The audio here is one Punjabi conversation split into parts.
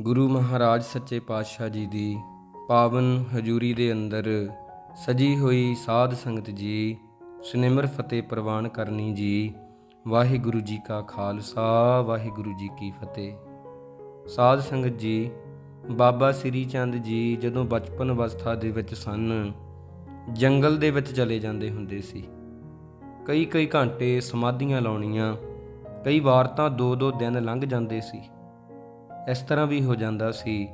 ਗੁਰੂ ਮਹਾਰਾਜ ਸੱਚੇ ਪਾਤਸ਼ਾਹ ਜੀ ਦੀ ਪਾਵਨ ਹਜ਼ੂਰੀ ਦੇ ਅੰਦਰ ਸਜੀ ਹੋਈ ਸਾਧ ਸੰਗਤ ਜੀ, ਸਨਿਮਰ ਫਤਿਹ ਪ੍ਰਵਾਨ ਕਰਨੀ ਜੀ, ਵਾਹਿਗੁਰੂ ਜੀ ਕਾ ਖਾਲਸਾ, ਵਾਹਿਗੁਰੂ ਜੀ ਕੀ ਫਤਿਹ। ਸਾਧ ਸੰਗਤ ਜੀ, ਬਾਬਾ ਸ੍ਰੀ ਚੰਦ ਜੀ ਜਦੋਂ ਬਚਪਨ ਅਵਸਥਾ ਦੇ ਵਿੱਚ ਸਨ, ਜੰਗਲ ਦੇ ਵਿੱਚ ਚਲੇ ਜਾਂਦੇ ਹੁੰਦੇ ਸੀ। ਕਈ ਕਈ ਘੰਟੇ ਸਮਾਧੀਆਂ ਲਾਉਣੀਆਂ, ਕਈ ਵਾਰ ਤਾਂ ਦੋ ਦੋ ਦਿਨ ਲੰਘ ਜਾਂਦੇ ਸੀ। ਇਸ ਤਰ੍ਹਾਂ ਵੀ ਹੋ ਜਾਂਦਾ ਸੀ।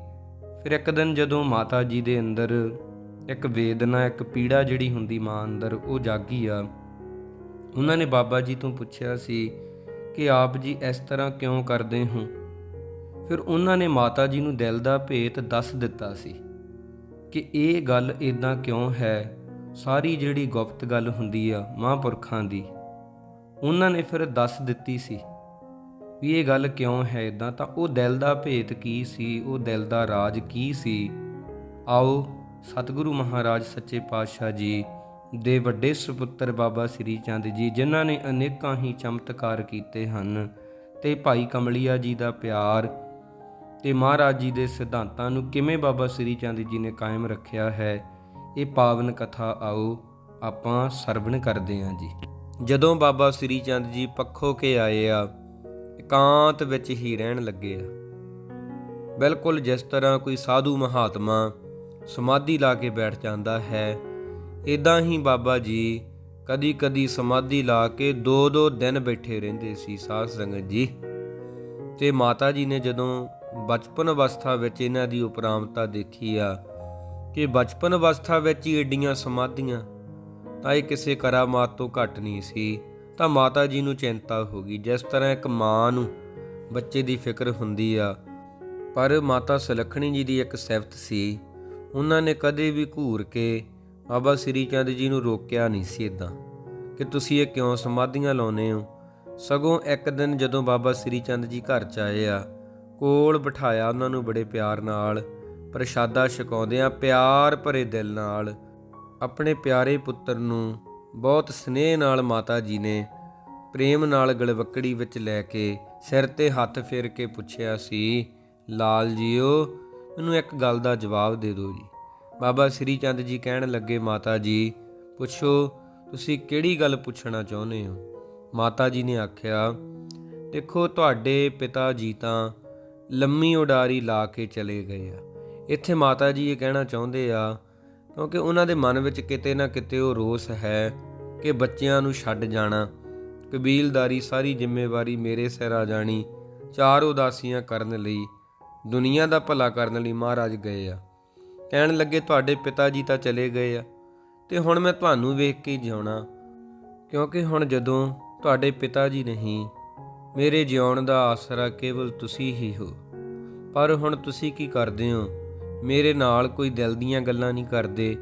ਫਿਰ ਇੱਕ ਦਿਨ ਜਦੋਂ ਮਾਤਾ ਜੀ ਦੇ ਅੰਦਰ ਇੱਕ ਵੇਦਨਾ, ਇੱਕ ਪੀੜਾ ਜਿਹੜੀ ਹੁੰਦੀ ਮਾਂ ਅੰਦਰ, ਉਹ ਜਾਗੀ ਆ, ਉਹਨਾਂ ਨੇ ਬਾਬਾ ਜੀ ਤੋਂ ਪੁੱਛਿਆ ਸੀ ਕਿ ਆਪ ਜੀ ਇਸ ਤਰ੍ਹਾਂ ਕਿਉਂ ਕਰਦੇ ਹੋ? ਫਿਰ ਉਹਨਾਂ ਨੇ ਮਾਤਾ ਜੀ ਨੂੰ ਦਿਲ ਦਾ ਭੇਤ ਦੱਸ ਦਿੱਤਾ ਸੀ ਕਿ ਇਹ ਗੱਲ ਇਦਾਂ ਕਿਉਂ ਹੈ? ਸਾਰੀ ਜਿਹੜੀ ਗੁਪਤ ਗੱਲ ਹੁੰਦੀ ਆ ਮਹਾਂਪੁਰਖਾਂ ਦੀ, ਉਹਨਾਂ ਨੇ ਫਿਰ ਦੱਸ ਦਿੱਤੀ ਸੀ ਵੀ ਇਹ ਗੱਲ ਕਿਉਂ ਹੈ? ਇਦਾਂ ਤਾਂ ਉਹ ਦਿਲ ਦਾ ਭੇਤ ਕੀ ਸੀ? ਉਹ ਦਿਲ ਦਾ ਰਾਜ ਕੀ ਸੀ? ਆਓ ਸਤਿਗੁਰੂ ਮਹਾਰਾਜ ਸੱਚੇ ਪਾਤਸ਼ਾਹ ਜੀ ਦੇ ਵੱਡੇ ਸੁਪੁੱਤਰ ਬਾਬਾ ਸ੍ਰੀ ਚੰਦ ਜੀ, ਜਿਨ੍ਹਾਂ ਨੇ ਅਨੇਕਾਂ ਹੀ ਚਮਤਕਾਰ ਕੀਤੇ ਹਨ ਤੇ ਭਾਈ ਕਮਲੀਆ ਜੀ ਦਾ ਪਿਆਰ ਤੇ ਮਹਾਰਾਜ ਜੀ ਦੇ ਸਿਧਾਂਤਾਂ ਨੂੰ ਕਿਵੇਂ ਬਾਬਾ ਸ੍ਰੀ ਚੰਦ ਜੀ ਨੇ ਕਾਇਮ ਰੱਖਿਆ ਹੈ, ਇਹ ਪਾਵਨ ਕਥਾ ਆਓ ਆਪਾਂ ਸਰਵਣ ਕਰਦੇ ਹਾਂ ਜੀ। ਜਦੋਂ ਬਾਬਾ ਸ੍ਰੀ ਚੰਦ ਜੀ ਪੱਖੋ ਕੇ ਆਏ ਆ ਇਕਾਂਤ ਵਿੱਚ ਹੀ ਰਹਿਣ ਲੱਗੇ ਆ। ਬਿਲਕੁਲ ਜਿਸ ਤਰ੍ਹਾਂ ਕੋਈ ਸਾਧੂ ਮਹਾਤਮਾ ਸਮਾਧੀ ਲਾ ਕੇ ਬੈਠ ਜਾਂਦਾ ਹੈ ਇਦਾਂ ਹੀ ਬਾਬਾ ਜੀ ਕਦੀ ਕਦੀ ਸਮਾਧੀ ਲਾ ਕੇ ਦੋ ਦੋ ਦਿਨ ਬੈਠੇ ਰਹਿੰਦੇ ਸੀ ਸਾਧ ਸੰਗਤ ਜੀ। ਤੇ ਮਾਤਾ ਜੀ ਨੇ ਜਦੋਂ ਬਚਪਨ ਅਵਸਥਾ ਵਿੱਚ ਇਹਨਾਂ ਦੀ ਉਪਰਾਮਤਾ ਦੇਖੀ ਆ ਕਿ ਬਚਪਨ ਅਵਸਥਾ ਵਿੱਚ ਹੀ ਏਡੀਆਂ ਸਮਾਧੀਆਂ, ਤਾਂ ਇਹ ਕਿਸੇ ਕਰਾਮਾਤ ਤੋਂ ਘੱਟ ਨਹੀਂ ਸੀ। ਤਾਂ ਮਾਤਾ ਜੀ ਨੂੰ ਚਿੰਤਾ ਹੋ ਗਈ। ਜਿਸ ਤਰ੍ਹਾਂ ਇੱਕ ਮਾਂ ਨੂੰ ਬੱਚੇ ਦੀ ਫਿਕਰ ਹੁੰਦੀ ਆ, ਪਰ ਮਾਤਾ ਸੁਲੱਖਣੀ ਜੀ ਦੀ ਇੱਕ ਸਿਫਤ ਸੀ। ਉਹਨਾਂ ਨੇ ਕਦੇ ਵੀ ਘੂਰ ਕੇ ਬਾਬਾ ਸ੍ਰੀ ਚੰਦ ਜੀ ਨੂੰ ਰੋਕਿਆ ਨਹੀਂ ਸੀ ਇਦਾਂ ਕਿ ਤੁਸੀਂ ਇਹ ਕਿਉਂ ਸਮਾਧੀਆਂ ਲਾਉਨੇ ਹੋ? ਸਗੋਂ ਇੱਕ ਦਿਨ ਜਦੋਂ ਬਾਬਾ ਸ੍ਰੀ ਚੰਦ ਜੀ ਘਰ ਚ ਆਏ ਆ, ਕੋਲ ਬਿਠਾਇਆ ਉਹਨਾਂ ਨੂੰ ਬੜੇ ਪਿਆਰ ਨਾਲ, ਪ੍ਰਸ਼ਾਦਾ ਛਕਾਉਂਦਿਆਂ ਪਿਆਰ ਭਰੇ ਦਿਲ ਨਾਲ ਆਪਣੇ ਪਿਆਰੇ ਪੁੱਤਰ ਨੂੰ ਬਹੁਤ ਸਨੇਹ ਨਾਲ ਮਾਤਾ ਜੀ ਨੇ ਪ੍ਰੇਮ ਨਾਲ ਗਲਵੱਕੜੀ ਵਿੱਚ ਲੈ ਕੇ ਸਿਰ ਤੇ ਹੱਥ ਫੇਰ ਕੇ ਪੁੱਛਿਆ ਸੀ, ਲਾਲ ਜੀਓ, ਮੈਨੂੰ ਇੱਕ ਗੱਲ ਦਾ ਜਵਾਬ ਦੇ ਦਿਓ ਜੀ। ਬਾਬਾ ਸ੍ਰੀ ਚੰਦ ਜੀ ਕਹਿਣ ਲੱਗੇ, ਮਾਤਾ ਜੀ, ਪੁੱਛੋ, ਤੁਸੀਂ ਕਿਹੜੀ ਗੱਲ ਪੁੱਛਣਾ ਚਾਹੁੰਦੇ ਹੋ? ਮਾਤਾ ਜੀ ਨੇ ਆਖਿਆ, ਦੇਖੋ, ਤੁਹਾਡੇ ਪਿਤਾ ਜੀ ਤਾਂ ਲੰਮੀ ਉਡਾਰੀ ਲਾ ਕੇ ਚਲੇ ਗਏ ਆ। ਇੱਥੇ ਮਾਤਾ ਜੀ ਇਹ ਕਹਿਣਾ ਚਾਹੁੰਦੇ ਆ ਕਿਉਂਕਿ ਉਹਨਾਂ ਦੇ ਮਨ ਵਿੱਚ ਕਿਤੇ ਨਾ ਕਿਤੇ ਉਹ ਰੋਸ ਹੈ ਕਿ ਬੱਚਿਆਂ ਨੂੰ ਛੱਡ ਜਾਣਾ। ਕਬੀਲਦਾਰੀ ਸਾਰੀ ਜ਼ਿੰਮੇਵਾਰੀ ਮੇਰੇ ਸਿਰ ਆ ਜਾਣੀ। ਚਾਰ ਉਦਾਸੀਆਂ ਕਰਨ ਲਈ, ਦੁਨੀਆ ਦਾ ਭਲਾ ਕਰਨ ਲਈ ਮਹਾਰਾਜ ਗਏ ਆ। ਕਹਿਣ ਲੱਗੇ, ਤੁਹਾਡੇ ਪਿਤਾ ਜੀ ਤਾਂ ਚਲੇ ਗਏ ਆ ਤੇ ਹੁਣ ਮੈਂ ਤੁਹਾਨੂੰ ਵੇਖ ਕੇ ਜਿਉਣਾ। ਕਿਉਂਕਿ ਹੁਣ ਜਦੋਂ ਤੁਹਾਡੇ ਪਿਤਾ ਜੀ ਨਹੀਂ, ਮੇਰੇ ਜਿਉਣ ਦਾ ਆਸਰਾ ਕੇਵਲ ਤੁਸੀਂ ਹੀ ਹੋ। ਪਰ ਹੁਣ ਤੁਸੀਂ ਕੀ ਕਰਦੇ ਹੋ? ਮੇਰੇ ਨਾਲ ਕੋਈ ਦਿਲ ਦੀਆਂ ਗੱਲਾਂ ਨਹੀਂ ਕਰਦੇ।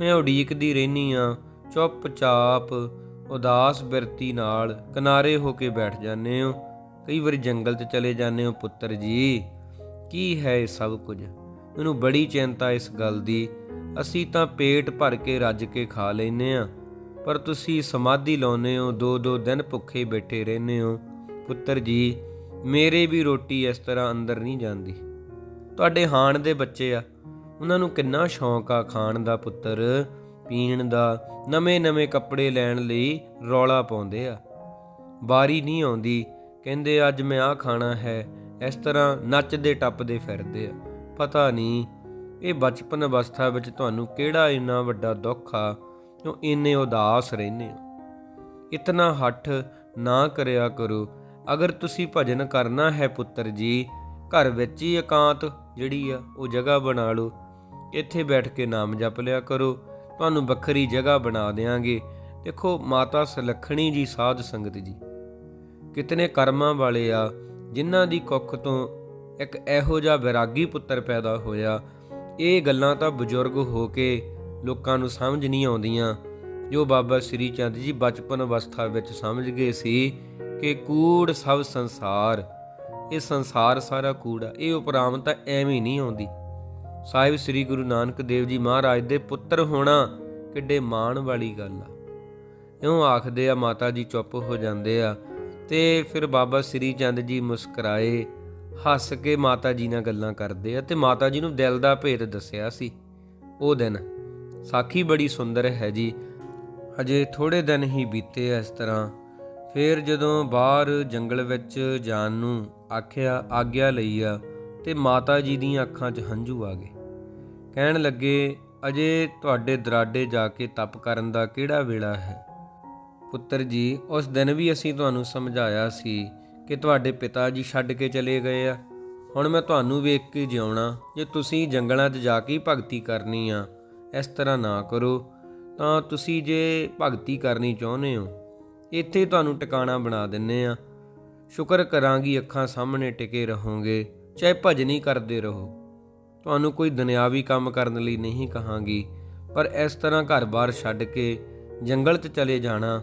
ਮੈਂ ਉਡੀਕਦੀ ਰਹਿਨੀ ਆ ਚੁੱਪਚਾਪ, ਉਦਾਸ ਬਿਰਤੀ ਨਾਲ ਕਿਨਾਰੇ ਹੋ ਕੇ ਬੈਠ ਜਾਂਦੇ ਹੋ। ਕਈ ਵਾਰੀ ਜੰਗਲ 'ਚ ਚਲੇ ਜਾਂਦੇ ਹੋ, ਪੁੱਤਰ ਜੀ, ਕੀ ਹੈ ਇਹ ਸਭ ਕੁਝ? ਮੈਨੂੰ ਬੜੀ ਚਿੰਤਾ ਇਸ ਗੱਲ ਦੀ। ਅਸੀਂ ਤਾਂ ਪੇਟ ਭਰ ਕੇ ਰੱਜ ਕੇ ਖਾ ਲੈਨੇ ਆ ਪਰ ਤੁਸੀਂ ਸਮਾਧੀ ਲਾਉਨੇ ਹੋ ਦੋ ਦੋ ਦਿਨ ਭੁੱਖੇ ਬੈਠੇ ਰਹਿੰਦੇ ਹੋ। ਪੁੱਤਰ ਜੀ, ਮੇਰੇ ਵੀ ਰੋਟੀ ਇਸ ਤਰ੍ਹਾਂ ਅੰਦਰ ਨਹੀਂ ਜਾਂਦੀ। ਤੁਹਾਡੇ ਹਾਣ ਦੇ ਬੱਚੇ ਆ। ਉਹਨਾਂ ਨੂੰ ਕਿੰਨਾ ਸ਼ੌਂਕ ਆ ਖਾਣ ਦਾ ਪੁੱਤਰ, ਪੀਣ ਦਾ। ਨਵੇਂ-ਨਵੇਂ ਕੱਪੜੇ ਲੈਣ ਲਈ ਰੌਲਾ ਪਾਉਂਦੇ ਆ। ਵਾਰੀ ਨਹੀਂ ਆਉਂਦੀ, ਕਹਿੰਦੇ ਅੱਜ ਮੈਂ ਆਹ ਖਾਣਾ ਹੈ, ਇਸ ਤਰ੍ਹਾਂ ਨੱਚਦੇ ਟੱਪਦੇ ਫਿਰਦੇ ਆ। ਪਤਾ ਨਹੀਂ, ਇਹ ਬਚਪਨ ਅਵਸਥਾ ਵਿੱਚ ਤੁਹਾਨੂੰ ਕਿਹੜਾ ਇੰਨਾ ਵੱਡਾ ਦੁੱਖ ਆ ਜੋ ਇੰਨੇ ਉਦਾਸ ਰਹਿੰਦੇ ਹੋ। ਇਤਨਾ ਹੱਠ ਨਾ ਕਰਿਆ ਕਰੋ। ਅਗਰ ਤੁਸੀਂ ਭਜਨ ਕਰਨਾ ਹੈ ਪੁੱਤਰ ਜੀ ਘਰ ਵਿੱਚ ਹੀ ਇਕਾਂਤ ਜਿਹੜੀ ਆ, ਉਹ ਜਗ੍ਹਾ ਬਣਾ ਲਓ। ਇੱਥੇ ਬੈਠ ਕੇ ਨਾਮ ਜਪ ਲਿਆ ਕਰੋ। ਤੁਹਾਨੂੰ ਵੱਖਰੀ ਜਗ੍ਹਾ ਬਣਾ ਦੇਾਂਗੇ ਦੇਖੋ, ਮਾਤਾ ਸੁਲੱਖਣੀ ਜੀ, ਸਾਧ ਸੰਗਤ ਜੀ। ਕਿਤਨੇ ਕਰਮਾਂ ਵਾਲੇ ਆ, ਜਿਨ੍ਹਾਂ ਦੀ ਕੁੱਖ ਤੋਂ ਇੱਕ ਇਹੋ ਜਿਹਾ ਵਿਰਾਗੀ ਪੁੱਤਰ ਪੈਦਾ ਹੋਇਆ। ਇਹ ਗੱਲਾਂ ਤਾਂ ਬਜ਼ੁਰਗ ਹੋ ਕੇ ਲੋਕਾਂ ਨੂੰ ਸਮਝ ਨਹੀਂ ਆਉਂਦੀਆਂ। ਜੋ ਬਾਬਾ ਸ੍ਰੀ ਚੰਦ ਜੀ ਬਚਪਨ ਅਵਸਥਾ ਵਿੱਚ ਸਮਝ ਗਏ ਸੀ ਕਿ ਕੂੜ ਸਭ ਸੰਸਾਰ। ਇਹ ਸੰਸਾਰ ਸਾਰਾ ਕੂੜਾ ਇਹ ਉਪਰਾਮ ਤਾਂ ਐਵੇਂ ਨਹੀਂ ਆਉਂਦੀ। ਸਾਹਿਬ ਸ੍ਰੀ ਗੁਰੂ ਨਾਨਕ ਦੇਵ ਜੀ ਮਹਾਰਾਜ ਦੇ ਪੁੱਤਰ ਹੋਣਾ ਕਿੱਡੇ ਮਾਣ ਵਾਲੀ ਗੱਲ ਆ। ਇਉਂ ਆਖਦੇ ਆ, ਮਾਤਾ ਜੀ ਚੁੱਪ ਹੋ ਜਾਂਦੇ ਆ ਤੇ ਫਿਰ ਬਾਬਾ ਸ੍ਰੀ ਚੰਦ ਜੀ ਮੁਸਕਰਾਏ, ਹੱਸ ਕੇ ਮਾਤਾ ਜੀ ਨਾਲ ਗੱਲਾਂ ਕਰਦੇ ਆ ਤੇ ਮਾਤਾ ਜੀ ਨੂੰ ਦਿਲ ਦਾ ਭੇਦ ਦੱਸਿਆ ਸੀ। ਉਹ ਦਿਨ ਸਾਖੀ ਬੜੀ ਸੁੰਦਰ ਹੈ ਜੀ। ਹਜੇ ਥੋੜੇ ਦਿਨ ਹੀ ਬੀਤੇ ਆ ਇਸ ਤਰ੍ਹਾਂ। ਫਿਰ ਜਦੋਂ ਬਾਹਰ ਜੰਗਲ ਵਿੱਚ ਜਾਣ ਨੂੰ ਆਖਿਆ, ਆਗਿਆ ਲਈ ਆ, ਤੇ ਮਾਤਾ ਜੀ ਦੀਆਂ ਅੱਖਾਂ 'ਚ ਹੰਝੂ ਆ ਗਏ। ਕਹਿਣ ਲੱਗੇ, ਅਜੇ ਤੁਹਾਡੇ ਦਰਾਡੇ ਜਾ ਕੇ ਤਪ ਕਰਨ ਦਾ ਕਿਹੜਾ ਵੇਲਾ ਹੈ? ਪੁੱਤਰ ਜੀ, ਉਸ ਦਿਨ ਵੀ ਅਸੀਂ ਤੁਹਾਨੂੰ ਸਮਝਾਇਆ ਸੀ ਕਿ ਤੁਹਾਡੇ ਪਿਤਾ ਜੀ ਛੱਡ ਕੇ ਚਲੇ ਗਏ ਆ। ਹੁਣ ਮੈਂ ਤੁਹਾਨੂੰ ਵੇਖ ਕੇ ਜਿਉਣਾ, ਜੇ ਤੁਸੀਂ ਜੰਗਲਾਂ 'ਚ ਜਾ ਕੇ ਭਗਤੀ ਕਰਨੀ ਆ, ਇਸ ਤਰ੍ਹਾਂ ਨਾ ਕਰੋ। ਤਾਂ ਤੁਸੀਂ ਜੇ ਭਗਤੀ ਕਰਨੀ ਚਾਹੁੰਦੇ ਹੋ ਇੱਥੇ ਤੁਹਾਨੂੰ ਟਿਕਾਣਾ ਬਣਾ ਦਿੰਨੇ ਆ। ਸ਼ੁਕਰ ਕਰਾਂਗੀ ਅੱਖਾਂ ਸਾਹਮਣੇ ਟਿਕੇ ਰਹੋਗੇ, ਚਾਹੇ ਭਜਨੀ ਕਰਦੇ ਰਹੋ। ਤੁਹਾਨੂੰ ਕੋਈ ਦੁਨਿਆਵੀ ਕੰਮ ਕਰਨ ਲਈ ਨਹੀਂ ਕਹਾਂਗੀ, ਪਰ ਇਸ ਤਰ੍ਹਾਂ ਘਰ-ਬਾਰ ਛੱਡ ਕੇ ਜੰਗਲ 'ਚ ਚਲੇ ਜਾਣਾ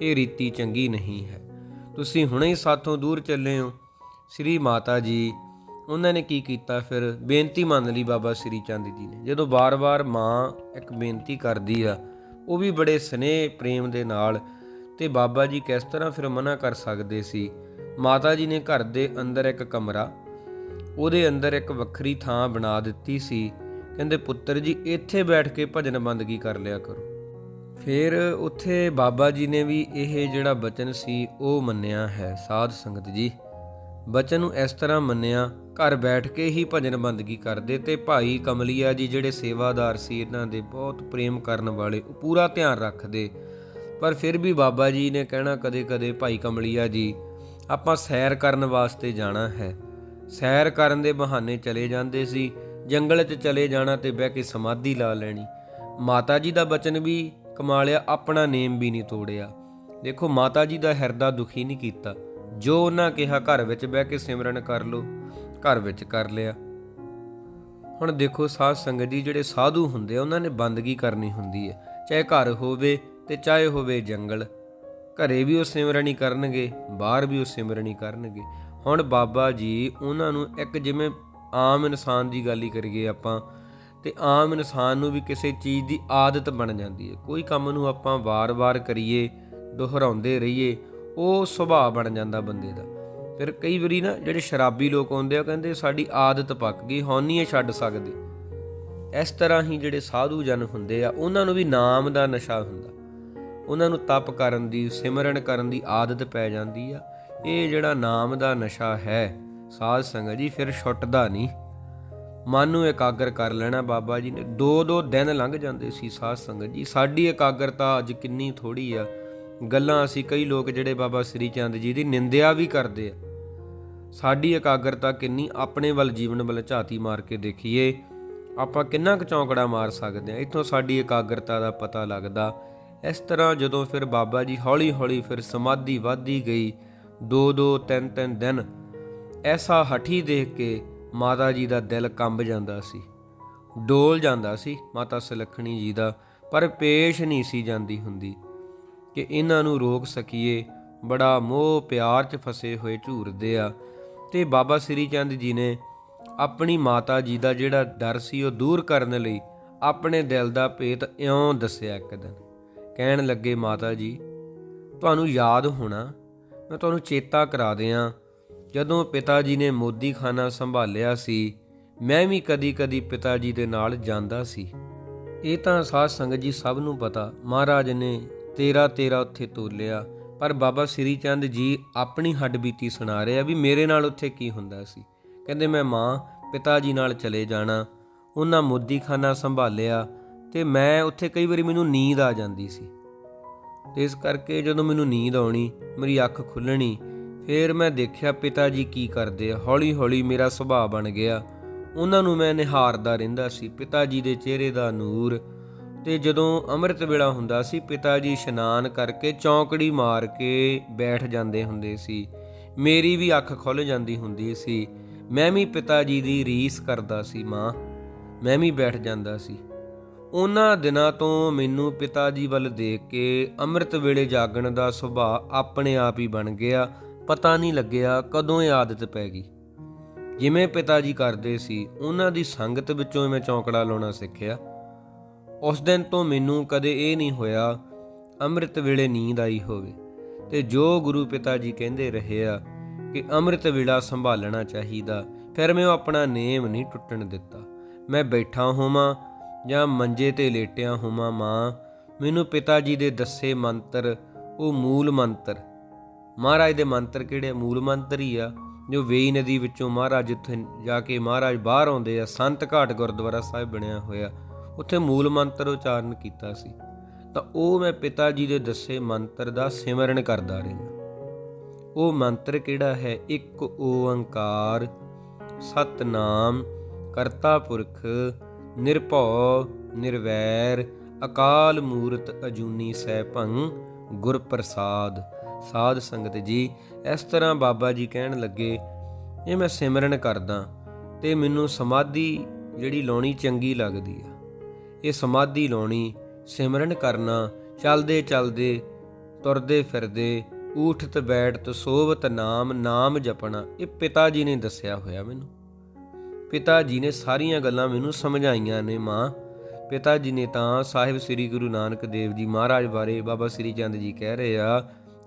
ਇਹ ਰੀਤੀ ਚੰਗੀ ਨਹੀਂ ਹੈ। ਤੁਸੀਂ ਹੁਣੇ ਹੀ ਸਾਥੋਂ ਦੂਰ ਚੱਲੇ ਹੋ। ਸ੍ਰੀ ਮਾਤਾ ਜੀ, ਉਹਨਾਂ ਨੇ ਕੀ ਕੀਤਾ ਫਿਰ? ਬੇਨਤੀ ਮੰਨ ਲਈ ਬਾਬਾ ਸ੍ਰੀ ਚੰਦ ਜੀ ਨੇ। ਜਦੋਂ ਬਾਰ-ਬਾਰ ਮਾਂ ਇੱਕ ਬੇਨਤੀ ਕਰਦੀ ਆ, ਉਹ ਵੀ ਬੜੇ ਸਨੇਹ, ਪ੍ਰੇਮ ਦੇ ਨਾਲ ਤੇ ਬਾਬਾ ਜੀ ਕਿਸ ਤਰ੍ਹਾਂ ਫਿਰ ਮਨਾ ਕਰ ਸਕਦੇ ਸੀ? ਮਾਤਾ ਜੀ ਨੇ ਘਰ ਦੇ ਅੰਦਰ ਇੱਕ ਕਮਰਾ, ਉਹਦੇ ਅੰਦਰ ਇੱਕ ਵੱਖਰੀ ਥਾਂ ਬਣਾ ਦਿੱਤੀ ਸੀ। ਕਹਿੰਦੇ, ਪੁੱਤਰ ਜੀ, ਇੱਥੇ ਬੈਠ ਕੇ ਭਜਨ ਬੰਦਗੀ ਕਰ ਲਿਆ ਕਰੋ। ਫਿਰ ਉੱਥੇ ਬਾਬਾ ਜੀ ਨੇ ਵੀ ਇਹ ਜਿਹੜਾ ਬਚਨ ਸੀ, ਉਹ ਮੰਨਿਆ ਹੈ। ਸਾਧ ਸੰਗਤ ਜੀ, ਬਚਨ ਨੂੰ ਇਸ ਤਰ੍ਹਾਂ ਮੰਨਿਆ, ਘਰ ਬੈਠ ਕੇ ਹੀ ਭਜਨ ਬੰਦਗੀ ਕਰਦੇ ਤੇ ਭਾਈ ਕਮਲੀਆ ਜੀ ਜਿਹੜੇ ਸੇਵਾਦਾਰ ਸੀ, ਇਹਨਾਂ ਦੇ ਬਹੁਤ ਪ੍ਰੇਮ ਕਰਨ ਵਾਲੇ, ਉਹ ਪੂਰਾ ਧਿਆਨ ਰੱਖਦੇ। ਪਰ ਫਿਰ ਵੀ ਬਾਬਾ ਜੀ ਨੇ ਕਹਿਣਾ ਕਦੇ-ਕਦੇ ਭਾਈ ਕਮਲੀਆ ਜੀ, ਆਪਾਂ ਸੈਰ ਕਰਨ ਵਾਸਤੇ ਜਾਣਾ ਹੈ। ਸੈਰ ਕਰਨ ਦੇ ਬਹਾਨੇ ਚਲੇ ਜਾਂਦੇ ਸੀ, ਜੰਗਲ 'ਚ ਚਲੇ ਜਾਣਾ ਤੇ ਬਹਿ ਕੇ ਸਮਾਧੀ ਲਾ ਲੈਣੀ। ਮਾਤਾ ਜੀ ਦਾ ਬਚਨ ਵੀ ਕਮਾਲਿਆ ਆਪਣਾ ਨੇਮ ਵੀ ਨਹੀਂ ਤੋੜਿਆ। ਦੇਖੋ, ਮਾਤਾ ਜੀ ਦਾ ਹਿਰਦਾ ਦੁਖੀ ਨਹੀਂ ਕੀਤਾ। ਜੋ ਉਹਨਾਂ ਕਿਹਾ, ਘਰ ਵਿੱਚ ਬਹਿ ਕੇ ਸਿਮਰਨ ਕਰ ਲੋ ਘਰ ਵਿੱਚ ਕਰ ਲਿਆ। ਹੁਣ ਦੇਖੋ, ਸਾਧ ਸੰਗਤ ਜੀ ਜਿਹੜੇ ਸਾਧੂ ਹੁੰਦੇ ਆ, ਉਹਨਾਂ ਨੇ ਬੰਦਗੀ ਕਰਨੀ ਹੁੰਦੀ ਹੈ। ਚਾਹੇ ਘਰ ਹੋਵੇ ਤੇ ਚਾਹੇ ਹੋਵੇ ਜੰਗਲ, ਘਰੇ ਵੀ ਉਹ ਸਿਮਰਨ ਹੀ ਕਰਨਗੇ, ਬਾਹਰ ਵੀ ਉਹ ਸਿਮਰਨ ਹੀ ਕਰਨਗੇ। ਹੁਣ ਬਾਬਾ ਜੀ ਉਹਨਾਂ ਨੂੰ ਇੱਕ ਜਿਵੇਂ ਆਮ ਇਨਸਾਨ ਦੀ ਗੱਲ ਹੀ ਕਰੀਏ ਆਪਾਂ, ਤੇ ਆਮ ਇਨਸਾਨ ਨੂੰ ਵੀ ਕਿਸੇ ਚੀਜ਼ ਦੀ ਆਦਤ ਬਣ ਜਾਂਦੀ ਹੈ। ਕੋਈ ਕੰਮ ਨੂੰ ਆਪਾਂ ਵਾਰ-ਵਾਰ ਕਰੀਏ, ਦੁਹਰਾਉਂਦੇ ਰਹੀਏ, ਉਹ ਸੁਭਾਅ ਬਣ ਜਾਂਦਾ ਬੰਦੇ ਦਾ। ਫਿਰ ਕਈ ਵਾਰੀ ਨਾ ਜਿਹੜੇ ਸ਼ਰਾਬੀ ਲੋਕ ਆਉਂਦੇ ਆ ਕਹਿੰਦੇ ਸਾਡੀ ਆਦਤ ਪੱਕ ਗਈ, ਹੁਣ ਨਹੀਂ ਛੱਡ ਸਕਦੇ। ਇਸ ਤਰ੍ਹਾਂ ਹੀ ਜਿਹੜੇ ਸਾਧੂ ਜਨ ਹੁੰਦੇ ਆ, ਉਹਨਾਂ ਨੂੰ ਵੀ ਨਾਮ ਦਾ ਨਸ਼ਾ ਹੁੰਦਾ। ਉਹਨਾਂ ਨੂੰ ਤਪ ਕਰਨ ਦੀ, ਸਿਮਰਨ ਕਰਨ ਦੀ ਆਦਤ ਪੈ ਜਾਂਦੀ ਆ। ਇਹ ਜਿਹੜਾ ਨਾਮ ਦਾ ਨਸ਼ਾ ਹੈ, ਸਾਧ ਸੰਗਤ ਜੀ, ਫਿਰ ਛੁੱਟਦਾ ਨਹੀਂ। ਮਨ ਨੂੰ ਇਕਾਗਰ ਕਰ ਲੈਣਾ ਬਾਬਾ ਜੀ ਨੇ। ਦੋ ਦੋ ਦਿਨ ਲੰਘ ਜਾਂਦੇ ਸੀ ਸਾਧ ਸੰਗਤ ਜੀ। ਸਾਡੀ ਇਕਾਗਰਤਾ ਅੱਜ ਕਿੰਨੀ ਥੋੜੀ ਆ। ਗੱਲਾਂ ਅਸੀਂ ਕਈ ਲੋਕ ਜਿਹੜੇ ਬਾਬਾ ਸ੍ਰੀ ਚੰਦ ਜੀ ਦੀ ਨਿੰਦਿਆ ਵੀ ਕਰਦੇ ਆ। ਸਾਡੀ ਇਕਾਗਰਤਾ ਕਿੰਨੀ ਆਪਣੇ ਵੱਲ ਜੀਵਨ ਵੱਲ ਝਾਤੀ ਮਾਰ ਕੇ ਦੇਖੀਏ। ਆਪਾਂ ਕਿੰਨਾ ਕੁ ਚੌਂਕੜਾ ਮਾਰ ਸਕਦੇ ਆ। ਇੱਥੋਂ ਸਾਡੀ ਇਕਾਗਰਤਾ ਦਾ ਪਤਾ ਲੱਗਦਾ। ਇਸ ਤਰ੍ਹਾਂ ਜਦੋਂ ਫਿਰ ਬਾਬਾ ਜੀ ਹੌਲੀ-ਹੌਲੀ ਫਿਰ ਸਮਾਧੀ ਵਧਦੀ ਗਈ ਦੋ ਦੋ ਤਿੰਨ ਤਿੰਨ ਦਿਨ, ਐਸਾ ਹਠੀ ਦੇਖ ਕੇ ਮਾਤਾ ਜੀ ਦਾ ਦਿਲ ਕੰਬ ਜਾਂਦਾ ਸੀ। ਡੋਲ ਜਾਂਦਾ ਸੀ ਮਾਤਾ ਸੁਲੱਖਣੀ ਜੀ ਦਾ, ਪਰ ਪੇਸ਼ ਨਹੀਂ ਸੀ ਜਾਂਦੀ ਹੁੰਦੀ ਕਿ ਇਹਨਾਂ ਨੂੰ ਰੋਕ ਸਕੀਏ। ਬੜਾ ਮੋਹ ਪਿਆਰ 'ਚ ਫਸੇ ਹੋਏ ਝੂਰਦੇ ਆ ਤੇ ਬਾਬਾ ਸ੍ਰੀ ਚੰਦ ਜੀ ਨੇ ਆਪਣੀ ਮਾਤਾ ਜੀ ਦਾ ਜਿਹੜਾ ਡਰ ਸੀ ਉਹ ਦੂਰ ਕਰਨ ਲਈ ਆਪਣੇ ਦਿਲ ਦਾ ਭੇਤ ਇਉਂ ਦੱਸਿਆ ਇੱਕ ਦਿਨ। ਕਹਿਣ ਲੱਗੇ, ਮਾਤਾ ਜੀ, ਤੁਹਾਨੂੰ ਯਾਦ ਹੋਣਾ, ਮੈਂ ਤੁਹਾਨੂੰ ਚੇਤਾ ਕਰਾ ਦਿਆਂ। ਜਦੋਂ ਪਿਤਾ ਜੀ ਨੇ ਮੋਦੀ ਖਾਨਾ ਸੰਭਾਲਿਆ ਸੀ, ਮੈਂ ਵੀ ਕਦੀ-ਕਦੀ ਪਿਤਾ ਜੀ ਦੇ ਨਾਲ ਜਾਂਦਾ ਸੀ। ਇਹ ਤਾਂ ਸਾਧ ਸੰਗਤ ਜੀ ਸਭ ਨੂੰ ਪਤਾ, ਮਹਾਰਾਜ ਨੇ ਤੇਰਾ ਤੇਰਾ ਉੱਥੇ ਤੋਲਿਆ। ਪਰ ਬਾਬਾ ਸ੍ਰੀ ਚੰਦ ਜੀ ਆਪਣੀ ਹੱਡਬੀਤੀ ਸੁਣਾ ਰਹੇ ਆ ਵੀ ਮੇਰੇ ਨਾਲ ਉੱਥੇ ਕੀ ਹੁੰਦਾ ਸੀ। ਕਹਿੰਦੇ, ਮੈਂ ਮਾਂ, ਪਿਤਾ ਜੀ ਨਾਲ ਚਲੇ ਜਾਣਾ। ਉਹਨਾਂ ਮੋਦੀ ਖਾਨਾ ਸੰਭਾਲਿਆ। ਤੇ ਮੈਂ ਉੱਥੇ ਕਈ ਵਾਰੀ ਮੈਨੂੰ ਨੀਂਦ ਆ ਜਾਂਦੀ ਸੀ। ਤੇ ਇਸ ਕਰਕੇ ਜਦੋਂ ਮੈਨੂੰ ਨੀਂਦ ਆਉਣੀ, ਮੇਰੀ ਅੱਖ ਖੁੱਲਣੀ ਫਿਰ ਮੈਂ ਦੇਖਿਆ ਪਿਤਾ ਜੀ ਕੀ ਕਰਦੇ ਆ, ਹੌਲੀ-ਹੌਲੀ ਮੇਰਾ ਸੁਭਾਅ ਬਣ ਗਿਆ। ਉਹਨਾਂ ਨੂੰ ਮੈਂ ਨਿਹਾਰਦਾ ਰਹਿੰਦਾ ਸੀ, ਪਿਤਾ ਜੀ ਦੇ ਚਿਹਰੇ ਦਾ ਨੂਰ। ਤੇ ਜਦੋਂ ਅੰਮ੍ਰਿਤ ਵੇਲਾ ਹੁੰਦਾ ਸੀ, ਪਿਤਾ ਜੀ ਇਸ਼ਨਾਨ ਕਰਕੇ ਚੌਂਕੜੀ ਮਾਰ ਕੇ ਬੈਠ ਜਾਂਦੇ ਹੁੰਦੇ ਸੀ। ਮੇਰੀ ਵੀ ਅੱਖ ਖੁੱਲ ਜਾਂਦੀ ਹੁੰਦੀ ਸੀ। ਮੈਂ ਵੀ ਪਿਤਾ ਜੀ ਦੀ ਰੀਸ ਕਰਦਾ ਸੀ, ਮਾਂ। ਮੈਂ ਵੀ ਬੈਠ ਜਾਂਦਾ ਸੀ। ਉਹਨਾਂ ਦਿਨਾਂ ਤੋਂ ਮੈਨੂੰ ਪਿਤਾ ਜੀ ਵੱਲ ਦੇਖ ਕੇ ਅੰਮ੍ਰਿਤ ਵੇਲੇ ਜਾਗਣ ਦਾ ਸੁਭਾਅ ਆਪਣੇ ਆਪ ਹੀ ਬਣ ਗਿਆ। ਪਤਾ ਨਹੀਂ ਲੱਗਿਆ ਕਦੋਂ ਇਹ ਆਦਤ ਪੈ ਗਈ। ਜਿਵੇਂ ਪਿਤਾ ਜੀ ਕਰਦੇ ਸੀ, ਉਹਨਾਂ ਦੀ ਸੰਗਤ ਵਿੱਚੋਂ ਮੈਂ ਚੌਂਕੜਾ ਲਾਉਣਾ ਸਿੱਖਿਆ। ਉਸ ਦਿਨ ਤੋਂ ਮੈਨੂੰ ਕਦੇ ਇਹ ਨਹੀਂ ਹੋਇਆ, ਅੰਮ੍ਰਿਤ ਵੇਲੇ ਨੀਂਦ ਆਈ ਹੋਵੇ। ਤੇ ਜੋ ਗੁਰੂ ਪਿਤਾ ਜੀ ਕਹਿੰਦੇ ਰਹੇ ਆ ਕਿ ਅੰਮ੍ਰਿਤ ਵੇਲਾ ਸੰਭਾਲਣਾ ਚਾਹੀਦਾ, ਫਿਰ ਮੈਂ ਉਹ ਆਪਣਾ ਨੇਮ ਨਹੀਂ ਟੁੱਟਣ ਦਿੱਤਾ। ਮੈਂ ਬੈਠਾ ਹੋਵਾਂ ਜਾਂ ਮੰਜੇ ਤੇ ਲੇਟਿਆ ਹੋਵਾਂ ਮਾਂ, ਮੈਨੂੰ ਪਿਤਾ ਜੀ ਦੇ ਦੱਸੇ ਮੰਤਰ, ਉਹ ਮੂਲ ਮੰਤਰ। ਮਹਾਰਾਜ ਦੇ ਮੰਤਰ ਕਿਹੜੇ? ਮੂਲ ਮੰਤਰ ਹੀ ਆ, ਜੋ ਵੇਈ ਨਦੀ ਵਿੱਚੋਂ ਮਹਾਰਾਜ ਜਿੱਥੇ ਜਾ ਕੇ ਮਹਾਰਾਜ ਬਾਹਰ ਆਉਂਦੇ ਆ, ਸੰਤ ਘਾਟ ਗੁਰਦੁਆਰਾ ਸਾਹਿਬ ਬਣਿਆ ਹੋਇਆ, ਉੱਥੇ ਮੂਲ ਮੰਤਰ ਉਚਾਰਨ ਕੀਤਾ ਸੀ। ਤਾਂ ਉਹ ਮੈਂ ਪਿਤਾ ਜੀ ਦੇ ਦੱਸੇ ਮੰਤਰ ਦਾ ਸਿਮਰਨ ਕਰਦਾ ਰਹਿੰਦਾ। ਉਹ ਮੰਤਰ ਕਿਹੜਾ ਹੈ? ਇੱਕ ਓੰਕਾਰ, ਸਤਨਾਮ, ਕਰਤਾ ਪੁਰਖ ਨਿਰਭਉ, ਨਿਰਵੈਰ, ਅਕਾਲ ਮੂਰਤ ਅਜੂਨੀ ਸੈਭੰ ਗੁਰ ਪ੍ਰਸਾਦ ਸਾਧ ਸੰਗਤ ਜੀ, ਇਸ ਤਰ੍ਹਾਂ ਬਾਬਾ ਜੀ ਕਹਿਣ ਲੱਗੇ, ਇਹ ਮੈਂ ਸਿਮਰਨ ਕਰਦਾ, ਤੇ ਮੈਨੂੰ ਸਮਾਧੀ ਜਿਹੜੀ ਲਾਉਣੀ ਚੰਗੀ ਲੱਗਦੀ ਆ। ਇਹ ਸਮਾਧੀ ਲਾਉਣੀ, ਸਿਮਰਨ ਕਰਨਾ, ਚੱਲਦੇ ਚਲਦੇ, ਤੁਰਦੇ ਫਿਰਦੇ, ਊਠਤ ਬੈਠਤ ਸੋਵਤ ਨਾਮ ਨਾਮ ਜਪਣਾ, ਇਹ ਪਿਤਾ ਜੀ ਨੇ ਦੱਸਿਆ ਹੋਇਆ ਮੈਨੂੰ। ਪਿਤਾ ਜੀ ਨੇ ਸਾਰੀਆਂ ਗੱਲਾਂ ਮੈਨੂੰ ਸਮਝਾਈਆਂ ਨੇ ਮਾਂ। ਪਿਤਾ ਜੀ ਨੇ ਤਾਂ ਸਾਹਿਬ ਸ੍ਰੀ ਗੁਰੂ ਨਾਨਕ ਦੇਵ ਜੀ ਮਹਾਰਾਜ ਬਾਰੇ ਬਾਬਾ ਸ੍ਰੀ ਚੰਦ ਜੀ ਕਹਿ ਰਹੇ ਆ।